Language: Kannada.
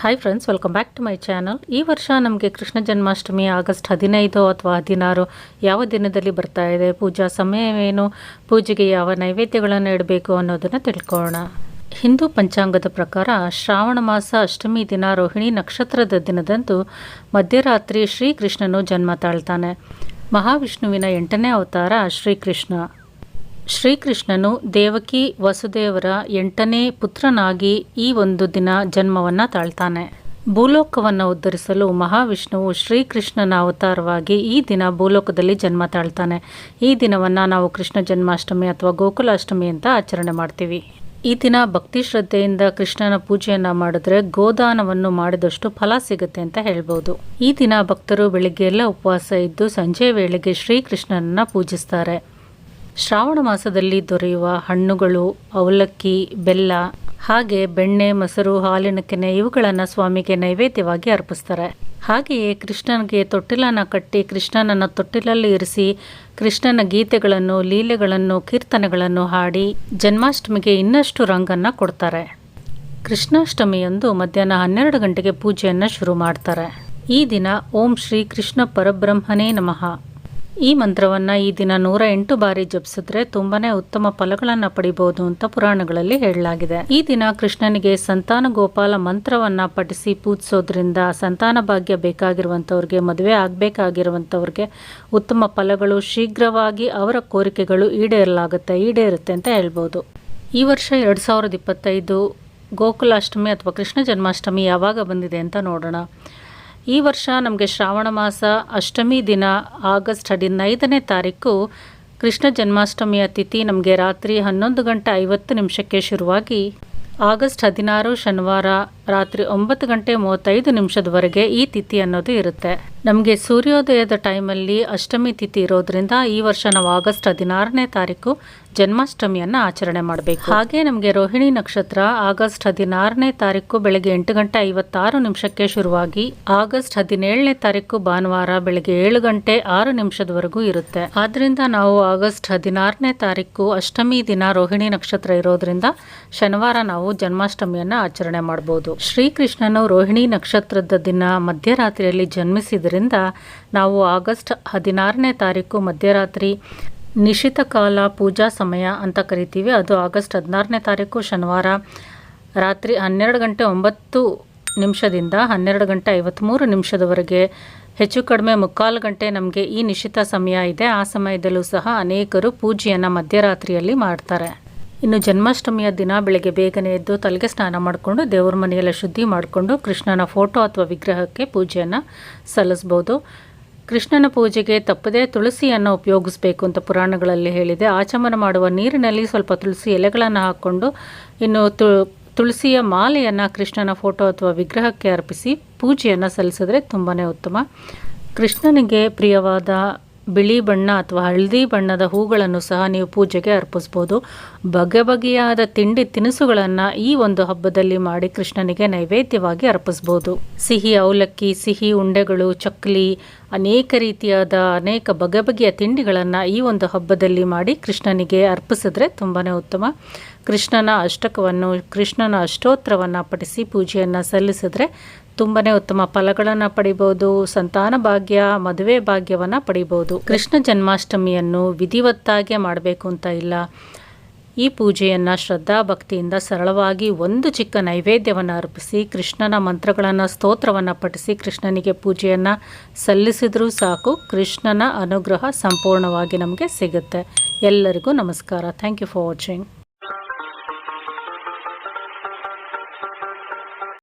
Hi friends welcome back to my channel ಈ ವರ್ಷ ನಮಗೆ ಕೃಷ್ಣ ಜನ್ಮಾಷ್ಟಮಿ ಆಗಸ್ಟ್ ಹದಿನೈದು ಅಥವಾ ಹದಿನಾರು ಯಾವ ದಿನದಲ್ಲಿ ಬರ್ತಾ ಇದೆ, ಪೂಜಾ ಸಮಯವೇನು ಪೂಜೆಗೆ ಯಾವ ನೈವೇದ್ಯಗಳನ್ನು ಇಡಬೇಕು ಅನ್ನೋದನ್ನು ತಿಳ್ಕೊಳ್ಳೋಣ. ಹಿಂದೂ ಪಂಚಾಂಗದ ಪ್ರಕಾರ ಶ್ರಾವಣ ಮಾಸ ಅಷ್ಟಮಿ ದಿನ ರೋಹಿಣಿ ನಕ್ಷತ್ರದ ದಿನದಂದು ಮಧ್ಯರಾತ್ರಿ ಶ್ರೀಕೃಷ್ಣನು ಜನ್ಮ ತಾಳ್ತಾನೆ. ಮಹಾವಿಷ್ಣುವಿನ ಎಂಟನೇ ಅವತಾರ ಶ್ರೀಕೃಷ್ಣ. ಶ್ರೀಕೃಷ್ಣನು ದೇವಕಿ ವಸುದೇವರ ಎಂಟನೇ ಪುತ್ರನಾಗಿ ಈ ಒಂದು ದಿನ ಜನ್ಮವನ್ನು ತಾಳ್ತಾನೆ. ಭೂಲೋಕವನ್ನು ಉದ್ಧರಿಸಲು ಮಹಾವಿಷ್ಣುವು ಶ್ರೀಕೃಷ್ಣನ ಅವತಾರವಾಗಿ ಈ ದಿನ ಭೂಲೋಕದಲ್ಲಿ ಜನ್ಮ ತಾಳ್ತಾನೆ. ಈ ದಿನವನ್ನು ನಾವು ಕೃಷ್ಣ ಜನ್ಮಾಷ್ಟಮಿ ಅಥವಾ ಗೋಕುಲಾಷ್ಟಮಿ ಅಂತ ಆಚರಣೆ ಮಾಡ್ತೀವಿ. ಈ ದಿನ ಭಕ್ತಿ ಶ್ರದ್ಧೆಯಿಂದ ಕೃಷ್ಣನ ಪೂಜೆಯನ್ನು ಮಾಡಿದ್ರೆ ಗೋದಾನವನ್ನು ಮಾಡಿದಷ್ಟು ಫಲ ಸಿಗುತ್ತೆ ಅಂತ ಹೇಳ್ಬೋದು. ಈ ದಿನ ಭಕ್ತರು ಬೆಳಿಗ್ಗೆ ಎಲ್ಲ ಉಪವಾಸ ಇದ್ದು ಸಂಜೆ ವೇಳೆಗೆ ಶ್ರೀಕೃಷ್ಣನನ್ನು ಪೂಜಿಸ್ತಾರೆ. ಶ್ರಾವಣ ಮಾಸದಲ್ಲಿ ದೊರೆಯುವ ಹಣ್ಣುಗಳು, ಅವಲಕ್ಕಿ, ಬೆಲ್ಲ, ಹಾಗೆ ಬೆಣ್ಣೆ, ಮೊಸರು, ಹಾಲಿನ ಕೆನೆ ಇವುಗಳನ್ನು ಸ್ವಾಮಿಗೆ ನೈವೇದ್ಯವಾಗಿ ಅರ್ಪಿಸ್ತಾರೆ. ಹಾಗೆಯೇ ಕೃಷ್ಣನಿಗೆ ತೊಟ್ಟಿಲನ್ನು ಕಟ್ಟಿ ಕೃಷ್ಣನನ್ನು ತೊಟ್ಟಿಲಲ್ಲಿ ಇರಿಸಿ ಕೃಷ್ಣನ ಗೀತೆಗಳನ್ನು, ಲೀಲೆಗಳನ್ನು, ಕೀರ್ತನೆಗಳನ್ನು ಹಾಡಿ ಜನ್ಮಾಷ್ಟಮಿಗೆ ಇನ್ನಷ್ಟು ರಂಗನ್ನು ಕೊಡ್ತಾರೆ. ಕೃಷ್ಣಾಷ್ಟಮಿಯಂದು ಮಧ್ಯಾಹ್ನ ಹನ್ನೆರಡು ಗಂಟೆಗೆ ಪೂಜೆಯನ್ನು ಶುರು ಮಾಡ್ತಾರೆ. ಈ ದಿನ ಓಂ ಶ್ರೀ ಕೃಷ್ಣ ಪರಬ್ರಹ್ಮನೇ ನಮಃ. ಈ ಮಂತ್ರವನ್ನು ಈ ದಿನ ನೂರ ಎಂಟು ಬಾರಿ ಜಪಿಸಿದ್ರೆ ತುಂಬಾನೇ ಉತ್ತಮ ಫಲಗಳನ್ನು ಪಡಿಬಹುದು ಅಂತ ಪುರಾಣಗಳಲ್ಲಿ ಹೇಳಲಾಗಿದೆ. ಈ ದಿನ ಕೃಷ್ಣನಿಗೆ ಸಂತಾನ ಗೋಪಾಲ ಮಂತ್ರವನ್ನ ಪಠಿಸಿ ಪೂಜಿಸೋದ್ರಿಂದ ಸಂತಾನ ಭಾಗ್ಯ ಬೇಕಾಗಿರುವಂಥವ್ರಿಗೆ ಮದುವೆ ಆಗಬೇಕಾಗಿರುವಂಥವ್ರಿಗೆ ಉತ್ತಮ ಫಲಗಳು ಶೀಘ್ರವಾಗಿ ಅವರ ಕೋರಿಕೆಗಳು ಈಡೇರಲಾಗುತ್ತೆ, ಈಡೇರುತ್ತೆ ಅಂತ ಹೇಳ್ಬೋದು. ಈ ವರ್ಷ ಎರಡು ಸಾವಿರದ ಇಪ್ಪತ್ತೈದು ಗೋಕುಲಾಷ್ಟಮಿ ಅಥವಾ ಕೃಷ್ಣ ಜನ್ಮಾಷ್ಟಮಿ ಯಾವಾಗ ಬಂದಿದೆ ಅಂತ ನೋಡೋಣ. ಈ ವರ್ಷ ನಮಗೆ ಶ್ರಾವಣ ಮಾಸ ಅಷ್ಟಮಿ ದಿನ ಆಗಸ್ಟ್ ಹದಿನೈದನೇ ತಾರೀಕು ಕೃಷ್ಣ ಜನ್ಮಾಷ್ಟಮಿಯ ತಿಥಿ ನಮಗೆ ರಾತ್ರಿ ಹನ್ನೊಂದು ಗಂಟೆ ಐವತ್ತು ನಿಮಿಷಕ್ಕೆ ಶುರುವಾಗಿ ಆಗಸ್ಟ್ ಹದಿನಾರು ಶನಿವಾರ ರಾತ್ರಿ ಒಂಬತ್ತು ಗಂಟೆ ಮೂವತ್ತೈದು ನಿಮಿಷದವರೆಗೆ ಈ ತಿಥಿ ಅನ್ನೋದು ಇರುತ್ತೆ. ನಮಗೆ ಸೂರ್ಯೋದಯದ ಟೈಮಲ್ಲಿ ಅಷ್ಟಮಿ ತಿಥಿ ಇರೋದ್ರಿಂದ ಈ ವರ್ಷ ನಾವು ಆಗಸ್ಟ್ ಹದಿನಾರನೇ ತಾರೀಕು ಜನ್ಮಾಷ್ಟಮಿಯನ್ನು ಆಚರಣೆ ಮಾಡಬೇಕು. ಹಾಗೆ ನಮಗೆ ರೋಹಿಣಿ ನಕ್ಷತ್ರ ಆಗಸ್ಟ್ ಹದಿನಾರನೇ ತಾರೀಕು ಬೆಳಗ್ಗೆ ಎಂಟು ಗಂಟೆ ಐವತ್ತಾರು ನಿಮಿಷಕ್ಕೆ ಶುರುವಾಗಿ ಆಗಸ್ಟ್ ಹದಿನೇಳನೇ ತಾರೀಕು ಭಾನುವಾರ ಬೆಳಗ್ಗೆ ಏಳು ಗಂಟೆ ಆರು ನಿಮಿಷದವರೆಗೂ ಇರುತ್ತೆ. ಆದ್ರಿಂದ ನಾವು ಆಗಸ್ಟ್ ಹದಿನಾರನೇ ತಾರೀಕು ಅಷ್ಟಮಿ ದಿನ ರೋಹಿಣಿ ನಕ್ಷತ್ರ ಇರೋದ್ರಿಂದ ಶನಿವಾರ ನಾವು ಜನ್ಮಾಷ್ಟಮಿಯನ್ನು ಆಚರಣೆ ಮಾಡಬಹುದು ಶ್ರೀಕೃಷ್ಣನು ರೋಹಿಣಿ ನಕ್ಷತ್ರದ ದಿನ ಮಧ್ಯರಾತ್ರಿಯಲ್ಲಿ ಜನ್ಮಿಸಿದ್ರಿಂದ ನಾವು ಆಗಸ್ಟ್ ಹದಿನಾರನೇ ತಾರೀಕು ಮಧ್ಯರಾತ್ರಿ ನಿಶಿತ ಕಾಲ ಪೂಜಾ ಸಮಯ ಅಂತ ಕರಿತೀವಿ. ಅದು ಆಗಸ್ಟ್ ಹದಿನಾರನೇ ತಾರೀಕು ಶನಿವಾರ ರಾತ್ರಿ ಹನ್ನೆರಡು ಗಂಟೆ ಒಂಬತ್ತು ನಿಮಿಷದಿಂದ ಹನ್ನೆರಡು ಗಂಟೆ ಐವತ್ತ್ಮೂರು ನಿಮಿಷದವರೆಗೆ ಹೆಚ್ಚು ಕಡಿಮೆ ಮುಕ್ಕಾಲು ಗಂಟೆ ನಮಗೆ ಈ ನಿಶ್ಚಿತ ಸಮಯ ಇದೆ. ಆ ಸಮಯದಲ್ಲೂ ಸಹ ಅನೇಕರು ಪೂಜೆಯನ್ನು ಮಧ್ಯರಾತ್ರಿಯಲ್ಲಿ ಮಾಡ್ತಾರೆ. ಇನ್ನು ಜನ್ಮಾಷ್ಟಮಿಯ ದಿನ ಬೆಳಗ್ಗೆ ಬೇಗನೆ ಎದ್ದು ತಲೆಗೆ ಸ್ನಾನ ಮಾಡಿಕೊಂಡು ದೇವ್ರ ಮನೆಯಲ್ಲ ಶುದ್ಧಿ ಮಾಡಿಕೊಂಡು ಕೃಷ್ಣನ ಫೋಟೋ ಅಥವಾ ವಿಗ್ರಹಕ್ಕೆ ಪೂಜೆಯನ್ನು ಸಲ್ಲಿಸ್ಬೋದು. ಕೃಷ್ಣನ ಪೂಜೆಗೆ ತಪ್ಪದೇ ತುಳಸಿಯನ್ನು ಉಪಯೋಗಿಸಬೇಕು ಅಂತ ಪುರಾಣಗಳಲ್ಲಿ ಹೇಳಿದೆ. ಆಚಮನ ಮಾಡುವ ನೀರಿನಲ್ಲಿ ಸ್ವಲ್ಪ ತುಳಸಿ ಎಲೆಗಳನ್ನು ಹಾಕ್ಕೊಂಡು, ಇನ್ನು ತುಳಸಿಯ ಮಾಲೆಯನ್ನು ಕೃಷ್ಣನ ಫೋಟೋ ಅಥವಾ ವಿಗ್ರಹಕ್ಕೆ ಅರ್ಪಿಸಿ ಪೂಜೆಯನ್ನು ಸಲ್ಲಿಸಿದ್ರೆ ತುಂಬಾ ಉತ್ತಮ. ಕೃಷ್ಣನಿಗೆ ಪ್ರಿಯವಾದ ಬಿಳಿ ಬಣ್ಣ ಅಥವಾ ಹಳದಿ ಬಣ್ಣದ ಹೂಗಳನ್ನು ಸಹ ನೀವು ಪೂಜೆಗೆ ಅರ್ಪಿಸ್ಬೋದು. ಬಗೆ ಬಗೆಯಾದ ತಿಂಡಿ ತಿನಿಸುಗಳನ್ನು ಈ ಒಂದು ಹಬ್ಬದಲ್ಲಿ ಮಾಡಿ ಕೃಷ್ಣನಿಗೆ ನೈವೇದ್ಯವಾಗಿ ಅರ್ಪಿಸ್ಬೋದು. ಸಿಹಿ ಅವಲಕ್ಕಿ, ಸಿಹಿ ಉಂಡೆಗಳು, ಚಕ್ಲಿ, ಅನೇಕ ರೀತಿಯಾದ ಅನೇಕ ಬಗೆ ಬಗೆಯ ತಿಂಡಿಗಳನ್ನು ಈ ಒಂದು ಹಬ್ಬದಲ್ಲಿ ಮಾಡಿ ಕೃಷ್ಣನಿಗೆ ಅರ್ಪಿಸಿದ್ರೆ ತುಂಬಾ ಉತ್ತಮ. ಕೃಷ್ಣನ ಅಷ್ಟಕವನ್ನು, ಕೃಷ್ಣನ ಅಷ್ಟೋತ್ರವನ್ನು ಪಠಿಸಿ ಪೂಜೆಯನ್ನು ಸಲ್ಲಿಸಿದ್ರೆ ತುಂಬನೇ ಉತ್ತಮ ಫಲಗಳನ್ನು ಪಡಿಬೋದು, ಸಂತಾನ ಭಾಗ್ಯ, ಮದುವೆ ಭಾಗ್ಯವನ್ನು ಪಡಿಬೋದು. ಕೃಷ್ಣ ಜನ್ಮಾಷ್ಟಮಿಯನ್ನು ವಿಧಿವತ್ತಾಗಿ ಮಾಡಬೇಕು ಅಂತ ಇಲ್ಲ. ಈ ಪೂಜೆಯನ್ನು ಶ್ರದ್ಧಾ ಭಕ್ತಿಯಿಂದ ಸರಳವಾಗಿ ಒಂದು ಚಿಕ್ಕ ನೈವೇದ್ಯವನ್ನು ಅರ್ಪಿಸಿ, ಕೃಷ್ಣನ ಮಂತ್ರಗಳನ್ನು, ಸ್ತೋತ್ರವನ್ನು ಪಠಿಸಿ ಕೃಷ್ಣನಿಗೆ ಪೂಜೆಯನ್ನು ಸಲ್ಲಿಸಿದರೂ ಸಾಕು, ಕೃಷ್ಣನ ಅನುಗ್ರಹ ಸಂಪೂರ್ಣವಾಗಿ ನಮಗೆ ಸಿಗುತ್ತೆ. ಎಲ್ಲರಿಗೂ ನಮಸ್ಕಾರ. Thank you for watching